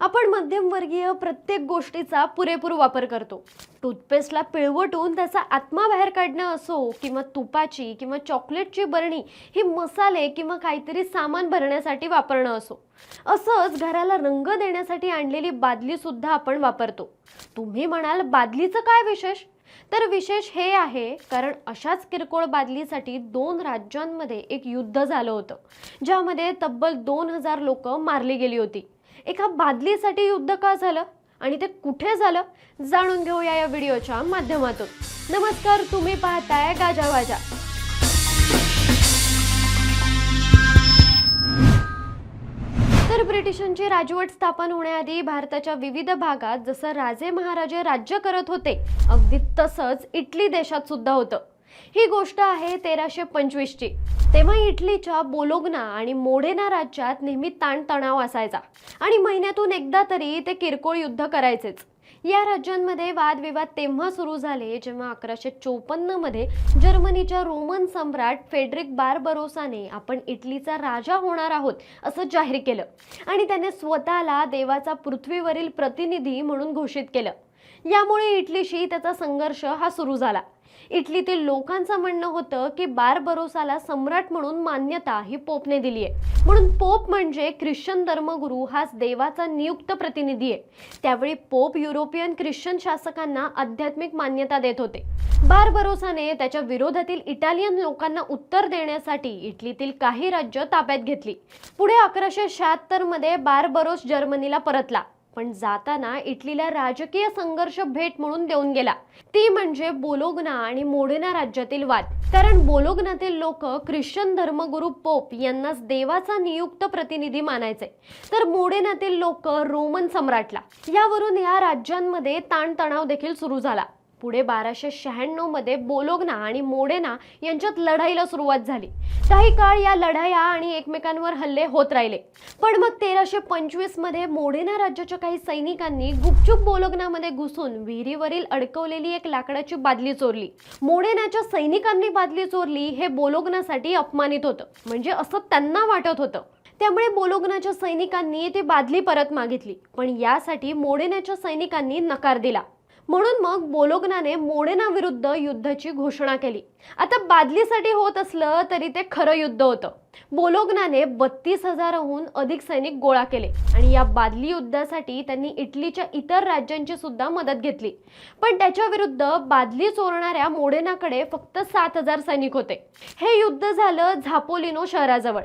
आपण मध्यमवर्गीय प्रत्येक गोष्टीचा पुरेपूर वापर करतो. टूथपेस्टला पिळवटून त्याचा आत्मा बाहेर काढणं असो किंवा तुपाची किंवा चॉकलेटची बरणी ही मसाले किंवा काहीतरी सामान भरण्यासाठी वापरणं असो. असंच घराला रंग देण्यासाठी आणलेली बादली सुद्धा आपण वापरतो. तुम्ही म्हणाल बादलीचं काय विशेष? तर विशेष हे आहे कारण अशाच किरकोळ बादलीसाठी दोन राज्यांमध्ये एक युद्ध झालं होतं ज्यामध्ये तब्बल दोन हजार लोक मारली गेली होती. एका बादलीसाठी युद्ध का झालं? आणि ते कुठे झालं? जाणून घेऊया या व्हिडिओच्या माध्यमातून. नमस्कार तुम्ही पाहताय गाजावाजा तर ब्रिटिशांची राजवट स्थापन होण्याआधी भारताच्या विविध भागात जसं राजे महाराजे राज्य करत होते अगदी तसंच इटली देशात सुद्धा होतं. ही गोष्ट आहे तेराशे पंचवीसची. तेव्हा इटलीच्या बोलोग्ना आणि मोडेना राज्यात नेहमी ताणतणाव असायचा. आणि महिन्यातून एकदा तरी ते किरकोळ युद्ध करायचेच. या राज्यांमध्ये वादविवाद तेव्हा सुरू झाले जेव्हा अकराशे चोपन्नमध्ये जर्मनीच्या रोमन सम्राट फेडरिक बारबरोसाने आपण इटलीचा राजा होणार आहोत असं जाहीर केलं. आणि त्याने स्वतःला देवाचा पृथ्वीवरील प्रतिनिधी म्हणून घोषित केलं. यामुळे इटलीशी त्याचा संघर्ष हा सुरू झाला. इटलीतील लोकांचं म्हणणं होतं की बारबरोसाला सम्राट म्हणून मान्यता ही पोपने दिली आहे. म्हणून पोप म्हणजे ख्रिश्चन धर्मगुरू हाच देवाचा नियुक्त प्रतिनिधी आहे. त्यावेळी पोप युरोपियन ख्रिश्चन शासकांना आध्यात्मिक मान्यता देत होते. बारबरोसाने त्याच्या विरोधातील इटालियन लोकांना उत्तर देण्यासाठी इटलीतील काही राज्य ताब्यात घेतली. पुढे अकराशे शहात्तरमध्ये बारबरोस जर्मनीला परतला. पण जाताना इटलीला राजकीय संघर्ष भेट म्हणून देऊन गेला. ती म्हणजे बोलोगना आणि मोडेना राज्यातील वाद. कारण बोलोगनातील लोक ख्रिश्चन धर्मगुरू पोप यांनाच देवाचा नियुक्त प्रतिनिधी मानायचे. तर मोडेनातील लोक रोमन सम्राटला. यावरून या राज्यांमध्ये ताणतणाव देखील सुरू झाला. पुढे बाराशे शहाण्णवमध्ये बोलोगना आणि मोडेना यांच्यात लढाईला सुरुवात झाली. काही काळ या लढाया आणि एकमेकांवर हल्ले होत राहिले. पण मग तेराशे पंचवीसमध्ये मोडेना राज्याच्या काही सैनिकांनी गुपचूप बोलोगनामध्ये घुसून विहिरीवरील अडकवलेली एक लाकडाची बादली चोरली. मोडेनाच्या सैनिकांनी बादली चोरली हे बोलोगनासाठी अपमानित होतं. म्हणजे असं त्यांना वाटत होतं. त्यामुळे बोलोगनाच्या सैनिकांनी ती बादली परत मागितली. पण यासाठी मोडेनाच्या सैनिकांनी नकार दिला. म्हणून मग बोलोगनाने मोडेना विरुद्ध युद्धाची घोषणा केली. आता बादलीसाठी होत असलं तरी ते खरं युद्ध होतं. बोलोगनाने बत्तीस हजाराहून अधिक सैनिक गोळा केले आणि या बादली युद्धासाठी त्यांनी इटलीच्या इतर राज्यांची सुद्धा मदत घेतली. पण त्याच्या विरुद्ध बादली चोरणाऱ्या मोडेनाकडे फक्त सात हजार सैनिक होते. हे युद्ध झालं झापोलिनो शहराजवळ.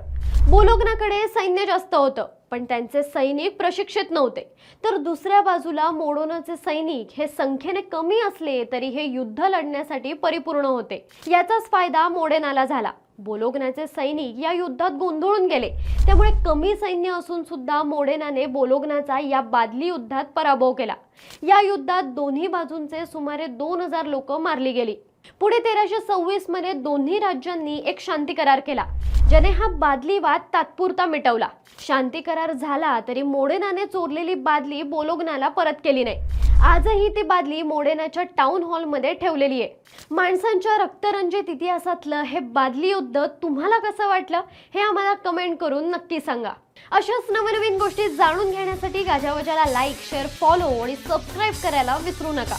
बोलोगनाकडे सैन्य जास्त होतं. पण त्यांचे सैनिक प्रशिक्षित नव्हते. तर दुसऱ्या बाजूला मोडोनाचे सैनिक हे संख्येने कमी असले तरी हे युद्ध लढण्यासाठी परिपूर्ण होते. याचाच फायदा मोडेनाला झाला. बोलोगनाचे सैनिक या युद्धात गोंधळून गेले. त्यामुळे कमी सैन्य असून सुद्धा मोडेनाने बोलोगनाचा या बादली युद्धात पराभव केला. या युद्धात दोन्ही बाजूंचे सुमारे दोन हजार लोक मारली गेली. पुढे तेराशे सव्वीसमध्ये दोन्ही राज्यांनी एक शांती करार केला. ज्याने हा बादली वाद तात्पुरता मिटवला. शांती करार झाला तरी मोडेनाने चोरलेली बादली बोलोगनाला परत केली नाही. आजही ती बादली मोडेनाच्या टाउन हॉलमध्ये ठेवलेली आहे. माणसांच्या रक्तरंजित इतिहासातलं हे बादली युद्ध तुम्हाला कसं वाटलं? हे आम्हाला कमेंट करून नक्की सांगा. अशाच नवनवीन गोष्टी जाणून घेण्यासाठी गाजावाजाला लाईक शेअर फॉलो आणि सबस्क्राईब करायला विसरू नका.